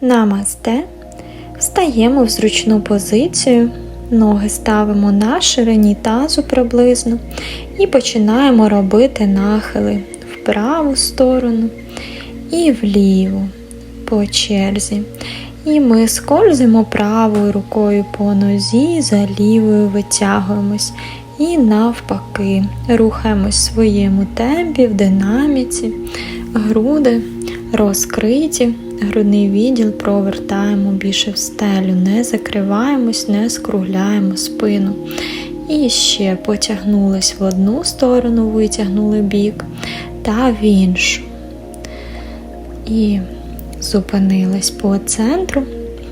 Намасте. Встаємо в зручну позицію. Ноги ставимо на ширині тазу приблизно і починаємо робити нахили в праву сторону і вліву по черзі. І ми скользимо правою рукою по нозі, за лівою витягуємось. І навпаки, рухаємось в своєму темпі, в динаміці, груди розкриті, грудний відділ провертаємо більше в стелю, не закриваємось, не скругляємо спину. І ще потягнулись в одну сторону, витягнули бік та в іншу. І зупинились по центру,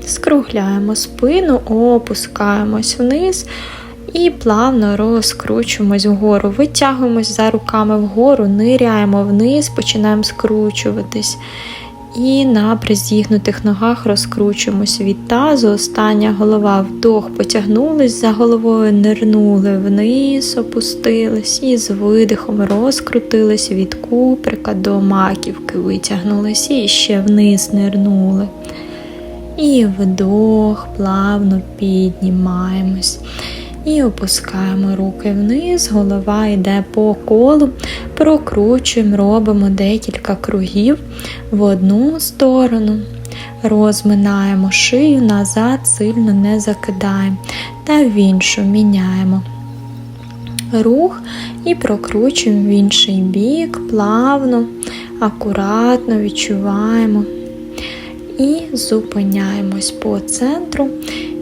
скругляємо спину, опускаємось вниз. І плавно розкручуємось вгору, витягуємось за руками вгору, ниряємо вниз, починаємо скручуватись. І на призігнутих ногах розкручуємось від тазу. Остання голова вдох, потягнулись за головою, нирнули вниз, опустились і з видихом розкрутились від куприка до маківки, витягнулись і ще вниз нирнули. І вдох, плавно піднімаємось. І опускаємо руки вниз, голова йде по колу, прокручуємо, робимо декілька кругів в одну сторону, розминаємо шию назад, сильно не закидаємо. Та в іншу міняємо рух і прокручуємо в інший бік, плавно, акуратно відчуваємо. І зупиняємось по центру.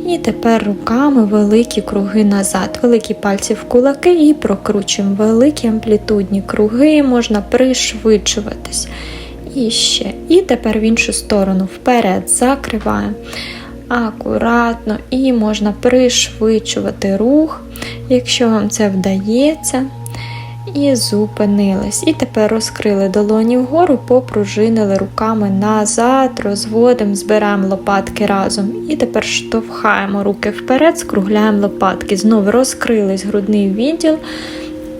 І тепер руками великі круги назад, великі пальці в кулаки і прокручуємо великі амплітудні круги, можна пришвидшуватись. І ще. І тепер в іншу сторону вперед закриваємо акуратно і можна пришвидшувати рух, якщо вам це вдається. І зупинились. І тепер розкрили долоні вгору, попружинили руками назад, розводимо, збираємо лопатки разом. І тепер штовхаємо руки вперед, скругляємо лопатки. Знову розкрились грудний відділ.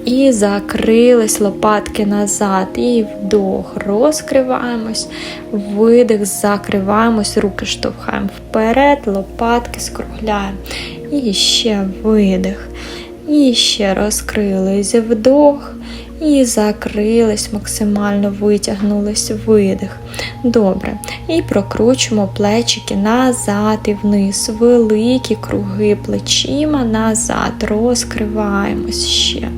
І закрились лопатки назад. І вдох, розкриваємось, видих, закриваємось, руки штовхаємо вперед, лопатки скругляємо. І ще видих. І ще розкрились вдох. І закрились, максимально витягнулись видих. Добре. І прокручуємо плечики назад і вниз. Великі круги плечима назад. Розкриваємось ще.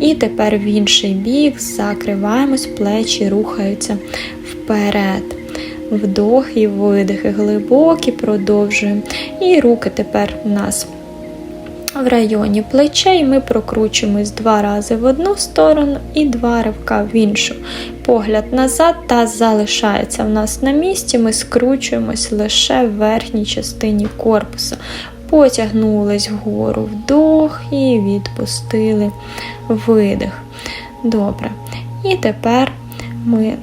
І тепер в інший бік закриваємось, плечі рухаються вперед. Вдох і видихи глибокі, продовжуємо. І руки тепер у нас в районі плечей ми прокручуємось два рази в одну сторону і два ривка в іншу. Погляд назад та залишається в нас на місці. Ми скручуємось лише в верхній частині корпуса. Потягнулись вгору вдох і відпустили видих. Добре. І тепер ми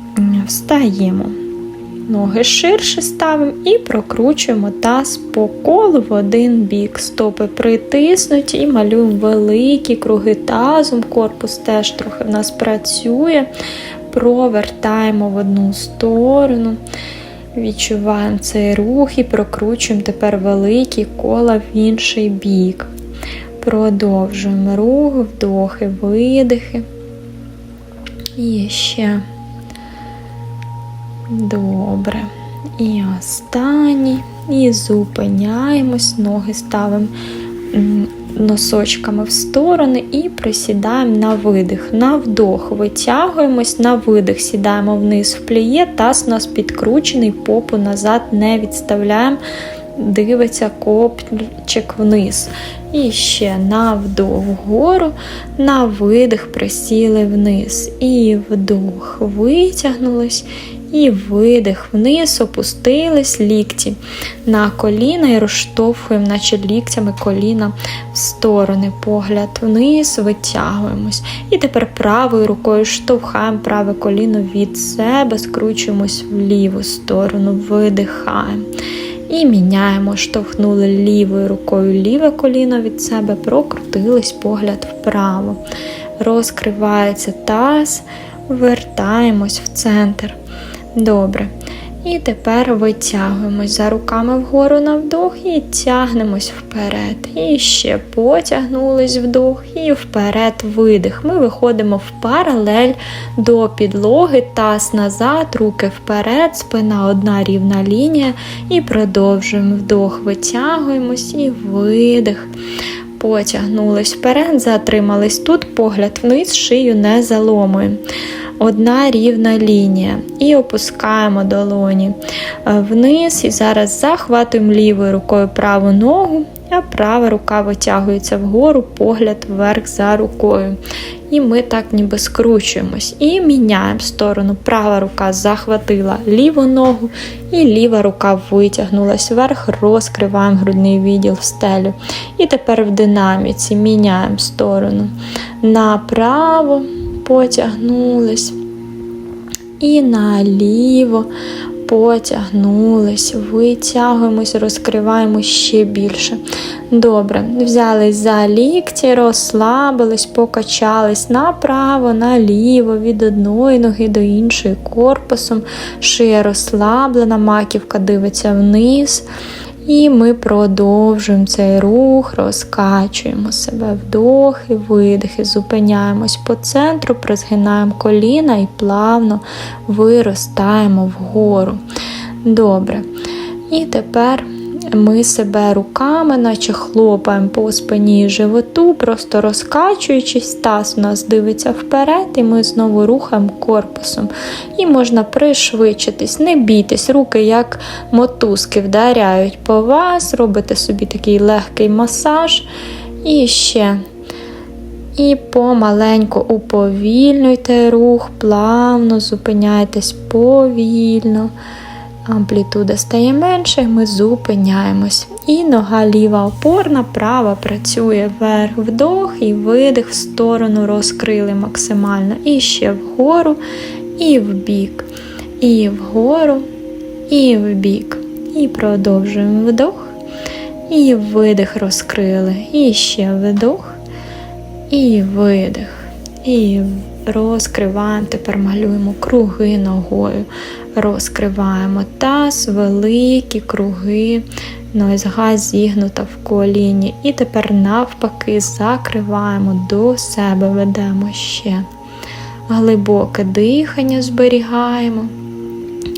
встаємо. Ноги ширше ставимо і прокручуємо таз по колу в один бік. Стопи притиснуті і малюємо великі круги тазом. Корпус теж трохи в нас працює. Провертаємо в одну сторону. Відчуваємо цей рух і прокручуємо тепер великі кола в інший бік. Продовжуємо рух, вдохи, видихи. І ще. Добре. І останній. І зупиняємось, ноги ставимо носочками в сторони і присідаємо на видих. На вдох витягуємось, на видих сідаємо вниз в пліє, таз у нас підкручений, попу назад не відставляємо, дивиться копчик вниз. І ще на вдох вгору, на видих присіли вниз. І вдох витягнулись. І видих вниз, опустились лікті на коліна і розштовхуємо, наче ліктями коліна в сторони. Погляд вниз, витягуємось. І тепер правою рукою штовхаємо праве коліно від себе, скручуємось в ліву сторону, видихаємо. І міняємо, штовхнули лівою рукою ліве коліно від себе, прокрутились погляд вправо. Розкривається таз, вертаємось в центр. Добре. І тепер витягуємось за руками вгору на вдох і тягнемось вперед. І ще потягнулись вдох і вперед видих. Ми виходимо в паралель до підлоги, таз назад, руки вперед, спина одна рівна лінія. І продовжуємо вдох, витягуємось і видих. Потягнулись вперед, затримались тут, погляд вниз, шию не заломуємо одна рівна лінія. І опускаємо долоні е, вниз. І зараз захватуємо лівою рукою праву ногу, а права рука витягується вгору, погляд вверх за рукою. І ми так ніби скручуємось. І міняємо сторону. Права рука захватила ліву ногу, і ліва рука витягнулась вверх, розкриваємо грудний відділ в стелю. І тепер в динаміці міняємо сторону направо потягнулись. І наліво потягнулись, витягуємось, розкриваємо ще більше. Добре, взялись за лікті, розслабились, покачались направо, наліво, від одної ноги до іншої корпусом. Шия розслаблена, маківка дивиться вниз. І ми продовжуємо цей рух, розкачуємо себе вдохи, видихи, зупиняємось по центру, призгинаємо коліна і плавно виростаємо вгору. Добре. І тепер ми себе руками, наче хлопаємо по спині і животу, просто розкачуючись, таз у нас дивиться вперед, і ми знову рухаємо корпусом. І можна пришвидшитись, не бійтесь, руки, як мотузки, вдаряють по вас, робите собі такий легкий масаж. І ще. І помаленьку уповільнюйте рух, плавно зупиняйтесь повільно амплітуда стає менше, ми зупиняємось. І нога ліва опорна, права працює вверх, вдох і видих в сторону розкрили максимально. І ще вгору, і вбік, і вгору, і вбік. І продовжуємо вдох. І видих розкрили. І ще вдох, і видих. І розкриваємо, тепер малюємо круги ногою розкриваємо таз, великі круги, нозга зігнута в коліні. І тепер, навпаки, закриваємо до себе, ведемо ще. Глибоке дихання зберігаємо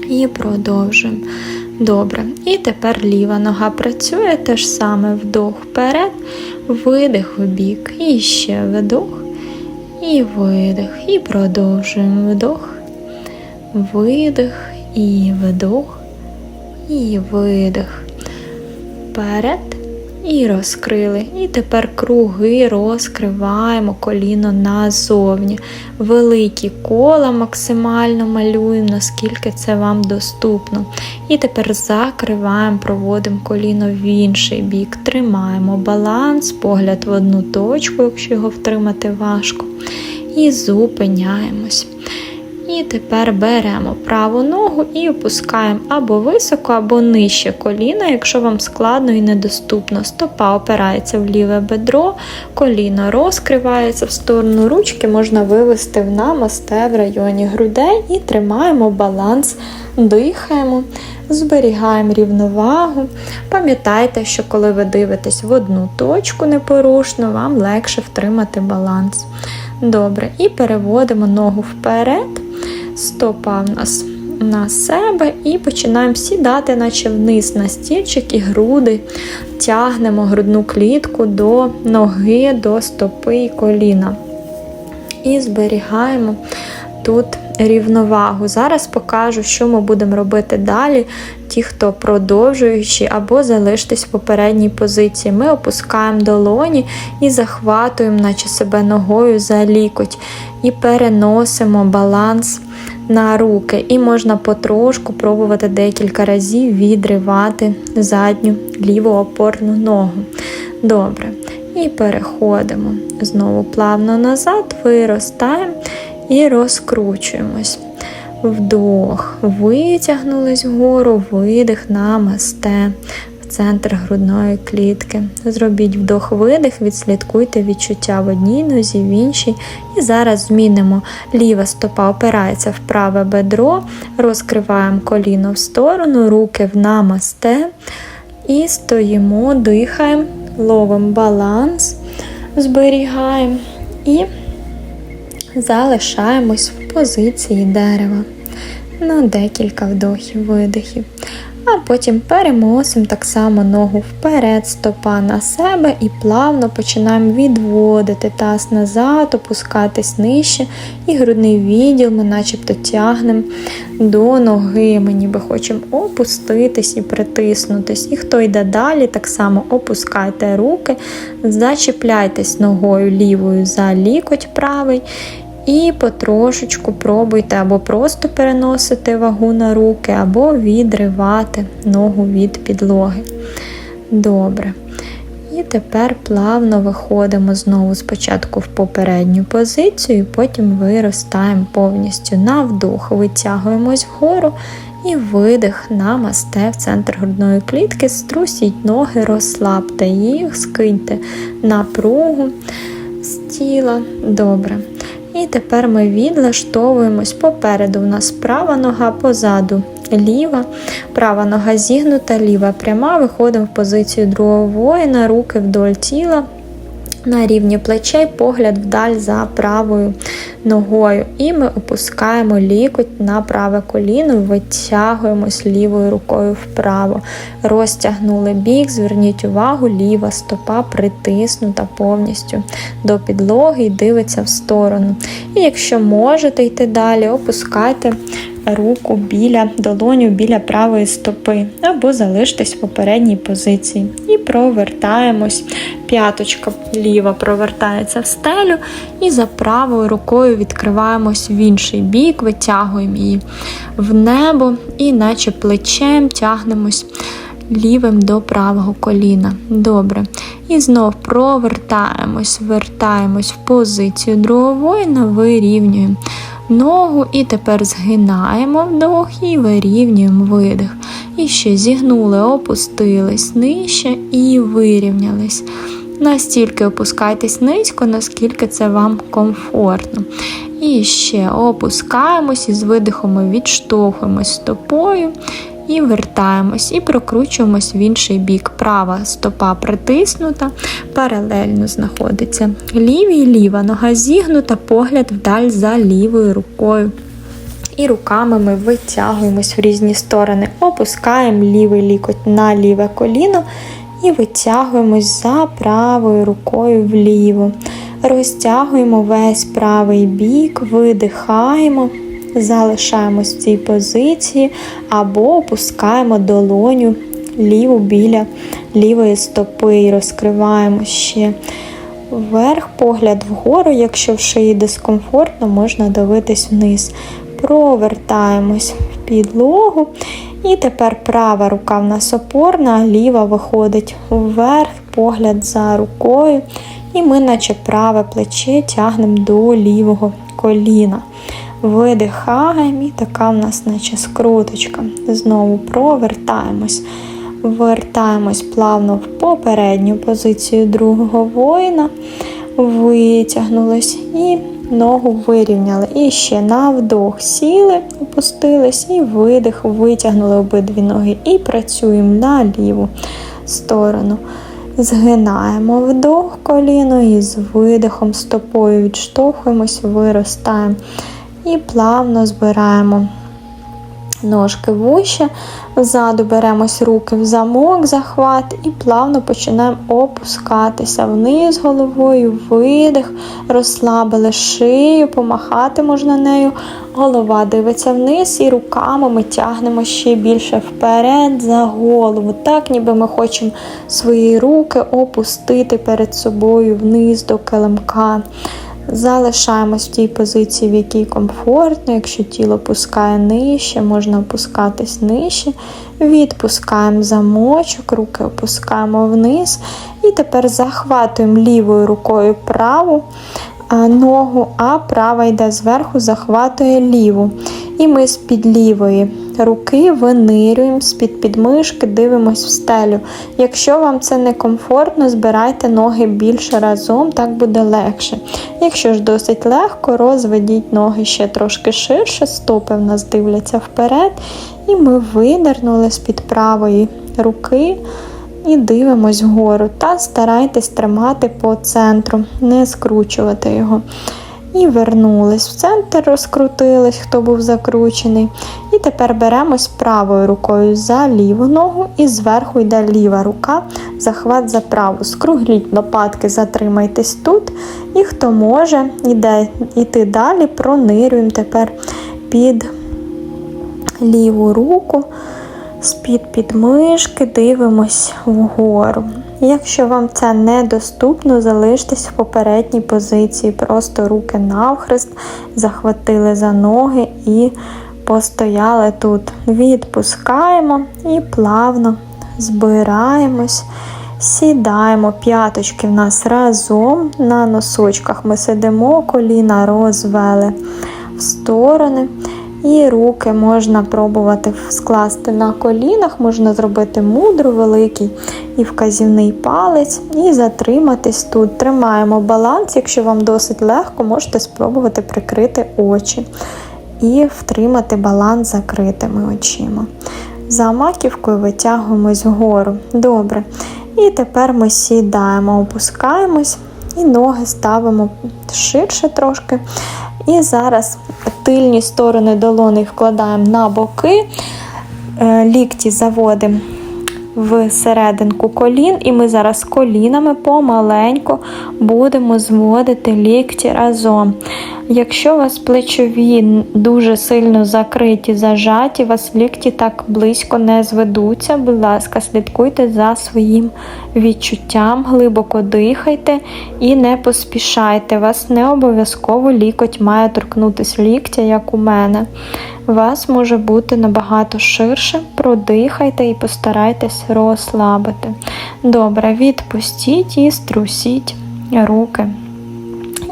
і продовжуємо. Добре. І тепер ліва нога працює теж саме вдох вперед, видих в бік. І ще вдох, і видих. І продовжуємо вдох видих і вдох, і видих. Вперед і розкрили. І тепер круги розкриваємо коліно назовні. Великі кола максимально малюємо, наскільки це вам доступно. І тепер закриваємо, проводимо коліно в інший бік. Тримаємо баланс, погляд в одну точку, якщо його втримати важко. І зупиняємось. І тепер беремо праву ногу і опускаємо або високо, або нижче коліна, якщо вам складно і недоступно. Стопа опирається в ліве бедро, коліно розкривається в сторону ручки, можна вивести в намасте в районі грудей і тримаємо баланс, дихаємо, зберігаємо рівновагу. Пам'ятайте, що коли ви дивитесь в одну точку непорушно, вам легше втримати баланс. Добре, і переводимо ногу вперед стопа в нас на себе і починаємо сідати, наче вниз на стільчик і груди, тягнемо грудну клітку до ноги, до стопи і коліна. І зберігаємо тут рівновагу. Зараз покажу, що ми будемо робити далі. Ті, хто продовжуючи або залиштесь в попередній позиції. Ми опускаємо долоні і захватуємо, наче себе ногою за лікоть, і переносимо баланс на руки. І можна потрошку пробувати декілька разів відривати задню ліву опорну ногу. Добре. І переходимо знову плавно назад, виростаємо і розкручуємось. Вдох, витягнулись вгору, видих намасте. В центр грудної клітки. Зробіть вдох-видих, відслідкуйте відчуття в одній нозі, в іншій. І зараз змінимо ліва стопа опирається в праве бедро, розкриваємо коліно в сторону, руки в намасте. І стоїмо, дихаємо, ловимо баланс, зберігаємо і залишаємось в позиції дерева на декілька вдохів, видихів. А потім переносимо так само ногу вперед, стопа на себе і плавно починаємо відводити таз назад, опускатись нижче, і грудний відділ ми начебто тягнемо до ноги. Ми ніби хочемо опуститись і притиснутись. І хто йде далі, так само опускайте руки, зачіпляйтесь ногою лівою за лікоть правий. І потрошечку пробуйте або просто переносити вагу на руки, або відривати ногу від підлоги. Добре. І тепер плавно виходимо знову спочатку в попередню позицію, потім виростаємо повністю на вдох, витягуємось вгору і видих на масте в центр грудної клітки. Струсіть ноги, розслабте їх, скиньте напругу з тіла. Добре. І тепер ми відлаштовуємось попереду. У нас права нога позаду ліва, права нога зігнута, ліва пряма. Виходимо в позицію другого воїна, руки вдоль тіла. На рівні плечей погляд вдаль за правою ногою. І ми опускаємо лікоть на праве коліно, витягуємось лівою рукою вправо. Розтягнули бік, зверніть увагу, ліва стопа притиснута повністю до підлоги і дивиться в сторону. І якщо можете йти далі, опускайте руку біля долоню біля правої стопи, або залиштесь в попередній позиції. І провертаємось. П'яточка ліва провертається в стелю, і за правою рукою відкриваємось в інший бік, витягуємо її в небо, і наче плечем тягнемось. Лівим до правого коліна. Добре. І знов провертаємось, вертаємось в позицію другого воїна, вирівнюємо ногу і тепер згинаємо вдох і вирівнюємо видих. І ще зігнули, опустились нижче і вирівнялись. Настільки опускайтесь низько, наскільки це вам комфортно. І ще опускаємось і з видихом відштовхуємось стопою і вертаємось, і прокручуємось в інший бік. Права стопа притиснута, паралельно знаходиться. Лівій ліва нога зігнута, погляд вдаль за лівою рукою. І руками ми витягуємось в різні сторони, опускаємо лівий лікоть на ліве коліно і витягуємось за правою рукою вліво. Розтягуємо весь правий бік, видихаємо залишаємось в цій позиції або опускаємо долоню ліву біля лівої стопи і розкриваємо ще вверх, погляд вгору, якщо в шиї дискомфортно, можна дивитись вниз. Провертаємось в підлогу. І тепер права рука в нас опорна, ліва виходить вверх, погляд за рукою. І ми, наче праве плече, тягнемо до лівого коліна. Видихаємо і така в нас, наче скруточка. Знову провертаємось. Вертаємось плавно в попередню позицію другого воїна, витягнулись і ногу вирівняли. І ще на вдох сіли, опустились, і видих, витягнули обидві ноги. І працюємо на ліву сторону. Згинаємо вдох коліно і з видихом стопою відштовхуємось, виростаємо і плавно збираємо ножки вище, ззаду беремось руки в замок, захват, і плавно починаємо опускатися вниз головою, видих, розслабили шию, помахати можна нею. Голова дивиться вниз, і руками ми тягнемо ще більше вперед за голову. Так, ніби ми хочемо свої руки опустити перед собою вниз до килимка. Залишаємось в тій позиції, в якій комфортно. Якщо тіло пускає нижче, можна опускатись нижче. Відпускаємо замочок, руки опускаємо вниз. І тепер захватуємо лівою рукою праву ногу, а права йде зверху, захватує ліву. І ми з під лівої руки винирюємо з-під підмишки, дивимось в стелю. Якщо вам це не комфортно, збирайте ноги більше разом, так буде легше. Якщо ж досить легко, розведіть ноги ще трошки ширше, стопи в нас дивляться вперед. І ми видернули з-під правої руки і дивимось вгору. Та старайтесь тримати по центру, не скручувати його. І вернулись в центр, розкрутились, хто був закручений. І тепер беремось правою рукою за ліву ногу, і зверху йде ліва рука, захват за праву. Скругліть лопатки, затримайтесь тут. І хто може, іде йти далі, пронирюємо тепер під ліву руку, з-під підмишки, дивимось вгору. Якщо вам це недоступно, залиштесь в попередній позиції. Просто руки навхрест, захватили за ноги і постояли тут. Відпускаємо і плавно збираємось, сідаємо. П'яточки в нас разом. На носочках ми сидимо, коліна розвели в сторони. І руки можна пробувати скласти на колінах, можна зробити мудру, великий і вказівний палець, і затриматись тут. Тримаємо баланс, якщо вам досить легко, можете спробувати прикрити очі і втримати баланс закритими очима. За маківкою витягуємось вгору. Добре. І тепер ми сідаємо, опускаємось і ноги ставимо ширше трошки. І зараз тильні сторони долони вкладаємо на боки, е, лікті заводимо в серединку колін, і ми зараз колінами помаленьку будемо зводити лікті разом. Якщо у вас плечові дуже сильно закриті, зажаті, у вас лікті так близько не зведуться, будь ласка, слідкуйте за своїм відчуттям, глибоко дихайте і не поспішайте. Вас не обов'язково лікоть має торкнутися ліктя, як у мене. Вас може бути набагато ширше, продихайте і постарайтесь розслабити. Добре, відпустіть і струсіть руки.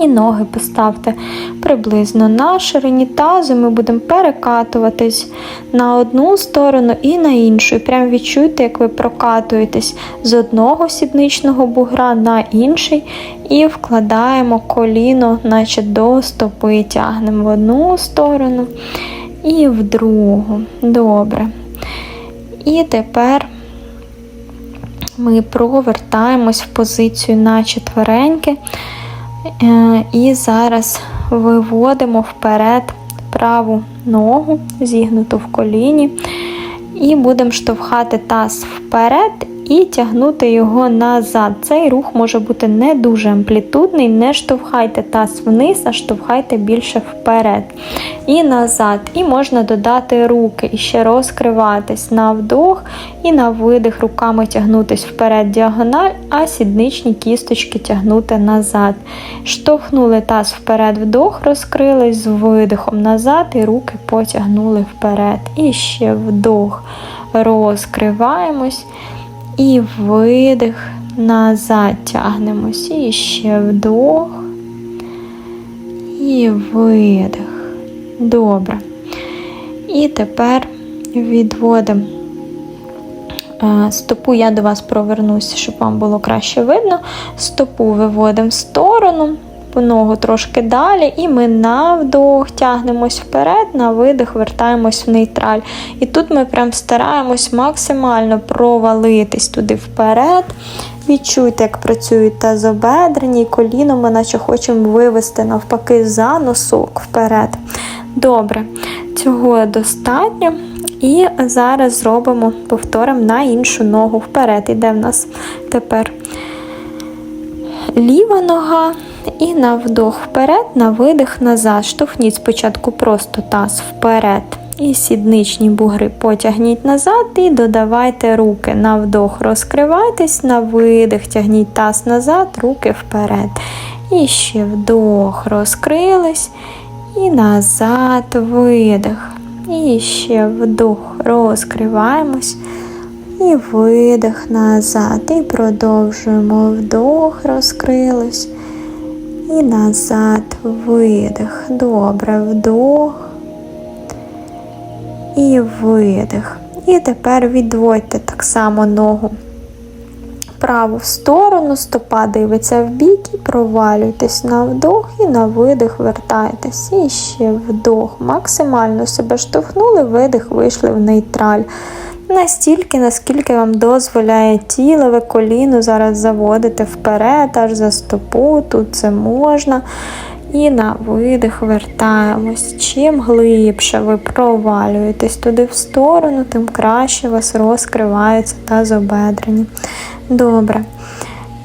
І ноги поставте приблизно на ширині тазу. Ми будемо перекатуватись на одну сторону і на іншу. І прям відчуйте, як ви прокатуєтесь з одного сідничного бугра на інший. І вкладаємо коліно, наче до стопи. Тягнемо в одну сторону і в другу. Добре. І тепер ми провертаємось в позицію на четвереньки. Е, і зараз виводимо вперед праву ногу, зігнуту в коліні, і будемо штовхати таз вперед і тягнути його назад. Цей рух може бути не дуже амплітудний, не штовхайте таз вниз, а штовхайте більше вперед і назад. І можна додати руки і ще розкриватись на вдох і на видих, руками тягнутись вперед діагональ, а сідничні кісточки тягнути назад. Штовхнули таз вперед, вдох, розкрились з видихом назад, і руки потягнули вперед. І ще вдох. Розкриваємось. І видих, назад тягнемось. І ще вдох. І видих. Добре. І тепер відводимо е, стопу, я до вас провернуся, щоб вам було краще видно. Стопу виводимо в сторону ногу трошки далі, і ми на вдох тягнемось вперед, на видих вертаємось в нейтраль. І тут ми прям стараємось максимально провалитись туди вперед. Відчуйте, як працюють тазобедрені, і коліно ми наче хочемо вивести навпаки за носок вперед. Добре, цього достатньо. І зараз зробимо, повторимо на іншу ногу вперед. Іде в нас тепер ліва нога. І на вдох вперед, на видих назад. Штовхніть спочатку просто таз вперед. І сідничні бугри потягніть назад і додавайте руки. На вдох розкривайтесь, на видих, тягніть таз назад, руки вперед. І ще вдох, розкрились. І назад видих. І ще вдох, розкриваємось. І видих назад. І продовжуємо вдох, розкрились. І назад видих. Добре, вдох. І видих. І тепер відводьте так само ногу праву в сторону, стопа дивиться в бік і провалюйтесь на вдох і на видих вертайтесь. І ще вдох. Максимально себе штовхнули, видих, вийшли в нейтраль. Настільки, наскільки вам дозволяє тіло, ви коліно зараз заводите вперед, аж за стопу, тут це можна. І на видих вертаємось. Чим глибше ви провалюєтесь туди в сторону, тим краще у вас розкриваються тазобедрені. Добре.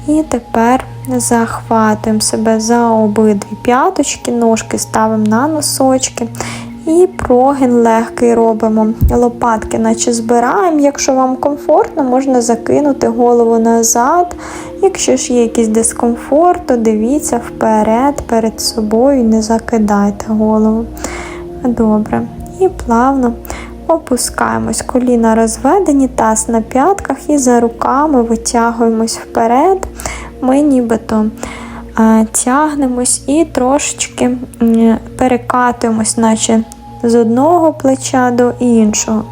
І тепер захватуємо себе за обидві п'яточки, ножки ставимо на носочки. І прогин легкий робимо. Лопатки, наче збираємо. Якщо вам комфортно, можна закинути голову назад. Якщо ж є якийсь дискомфорт, то дивіться вперед, перед собою, не закидайте голову. Добре. І плавно опускаємось. Коліна розведені, таз на п'ятках і за руками витягуємось вперед. Ми нібито тягнемось і трошечки перекатуємось, наче з одного плеча до іншого.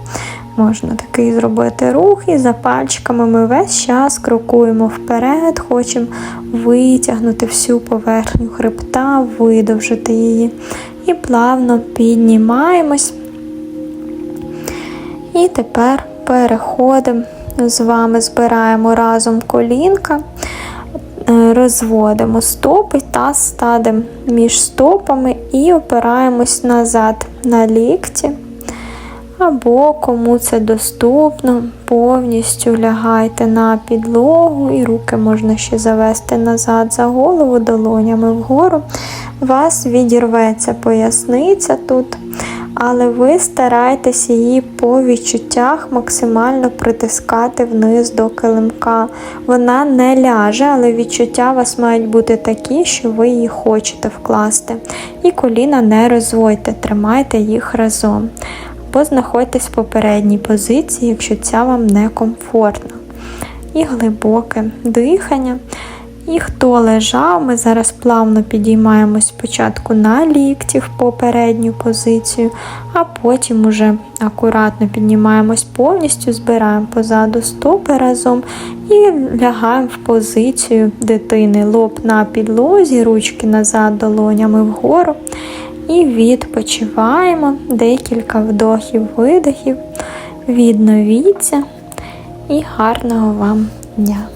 Можна такий зробити рух, і за пальчиками ми весь час крокуємо вперед, хочемо витягнути всю поверхню хребта, видовжити її. І плавно піднімаємось. І тепер переходимо з вами, збираємо разом колінка, е, розводимо стопи та ставимо між стопами і опираємось назад на лікті. Або кому це доступно, повністю лягайте на підлогу, і руки можна ще завести назад за голову, долонями вгору. Вас відірветься поясниця тут, але ви старайтеся її по відчуттях максимально притискати вниз до килимка. Вона не ляже, але відчуття у вас мають бути такі, що ви її хочете вкласти. І коліна не розвойте, тримайте їх разом або знаходьтесь в попередній позиції, якщо ця вам не комфортна. І глибоке дихання. І хто лежав, ми зараз плавно підіймаємось спочатку на лікті в попередню позицію, а потім уже акуратно піднімаємось повністю, збираємо позаду стопи разом і лягаємо в позицію дитини. Лоб на підлозі, ручки назад, долонями вгору. І відпочиваємо декілька вдохів, видохів. Відновіться і гарного вам дня!